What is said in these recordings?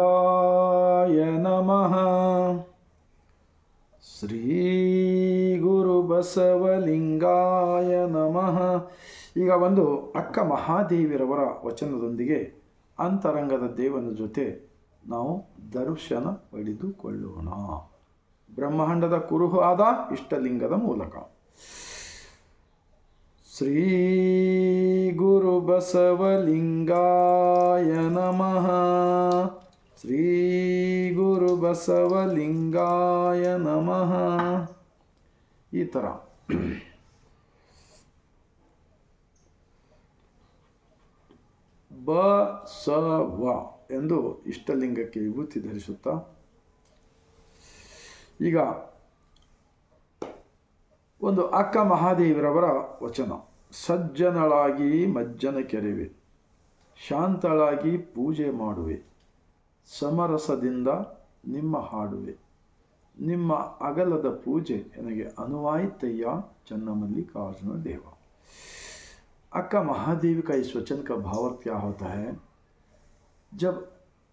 श्रीगुरुबसवलिङ्गाय नमः ಶ್ರೀಗುರುಬಸವಲಿಂಗಾಯ ನಮಃ ಈಗ ಒಂದು ಅಕ್ಕ ಮಹಾದೇವಿರವರ ವಚನದೊಂದಿಗೆ ಅಂತರಂಗದ ದೇವನ ಜೊತೆ ನಾವು ದರ್ಶನ ಪಡೆದುಕೊಳ್ಳೋಣ ಬ್ರಹ್ಮಾಂಡದ ಕುರುಹು ಆದ ಇಷ್ಟಲಿಂಗದ ಮೂಲಕ ಶ್ರೀ ಶ್ರೀ ಗುರು ಶ್ರೀಗುರುಬಸವಲಿಂಗಾಯ ನಮಃ. ಈ ಥರ. ಬ ಸ ವ ಎಂದು ಇಷ್ಟಲಿಂಗಕ್ಕೆ ವಿಭೂತಿ ಧರಿಸುತ್ತಾ, ಈಗ ಒಂದು ಅಕ್ಕ ಮಹಾದೇವರವರ ವಚನ. ಸಜ್ಜನಳಾಗಿ ಮಜ್ಜನ ಕೆರೆವೆ ಶಾಂತಳಾಗಿ ಪೂಜೆ ಮಾಡುವೆ ಸಮರಸದಿಂದ ನಿಮ್ಮ ಹಾಡುವೆ ನಿಮ್ಮ ಅಗಲದ पूजे ನನಗೆ ಅನುವಾಯಿತಯ್ಯ चन्नमल्लिकार्जुन देवा अक्का महादेवी का इस वचन का भाव क्या होता है जब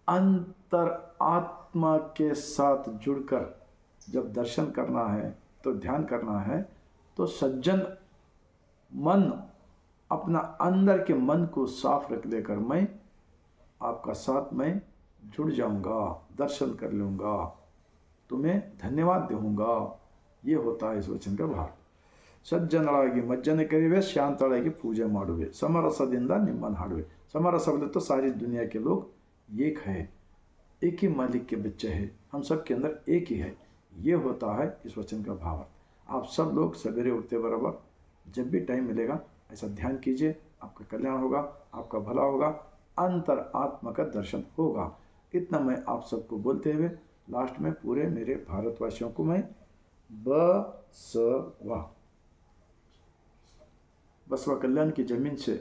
अंतर आत्मा के साथ जुड़कर जब दर्शन करना है तो ध्यान करना है तो सज्जन मन अपना अंदर के मन को साफ रख लेकर मैं आपका साथ में जुड़ जाऊंगा दर्शन कर लूँगा तुम्हें धन्यवाद दूंगा ये होता है इस वचन का भाव ಸಜ್ಜನಳಾಗಿ ಮಜ್ಜನ ಕರಿವೆ ಶಾಂತಳಾಗಿ ಪೂಜೆ ಮಾಡುವೆ ಸಮರಸದಿಂದ ನಿಮ್ಮನ್ನು ಹಾಡುವೆ समरस बोले तो सारी दुनिया के लोग एक है एक ही मालिक के बच्चे हैं हम सब के अंदर एक ही है ये होता है इस वचन का भाव आप सब लोग सवेरे उठते बराबर जब भी टाइम मिलेगा, ऐसा ध्यान कीजिए, आपका कल्याण होगा, आपका भला होगा अंतर आत्मा का दर्शन होगा। इतना मैं आप सबको बोलते हुए लास्ट में पूरे मेरे भारतवासियों को मैं ब बसवा। बसवा कल्याण की ज़मीन से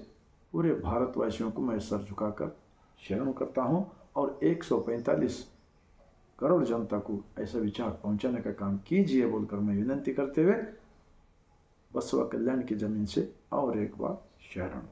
पूरे भारतवासियों को मैं सर झुकाकर शरण करता हूँ और 145 करोड़ जनता को ऐसा विचार पहुँचाने का काम कीजिए बोलकर मैं विनंती करते हुए बसवा कल्याण की ज़मीन से और एक बार शरण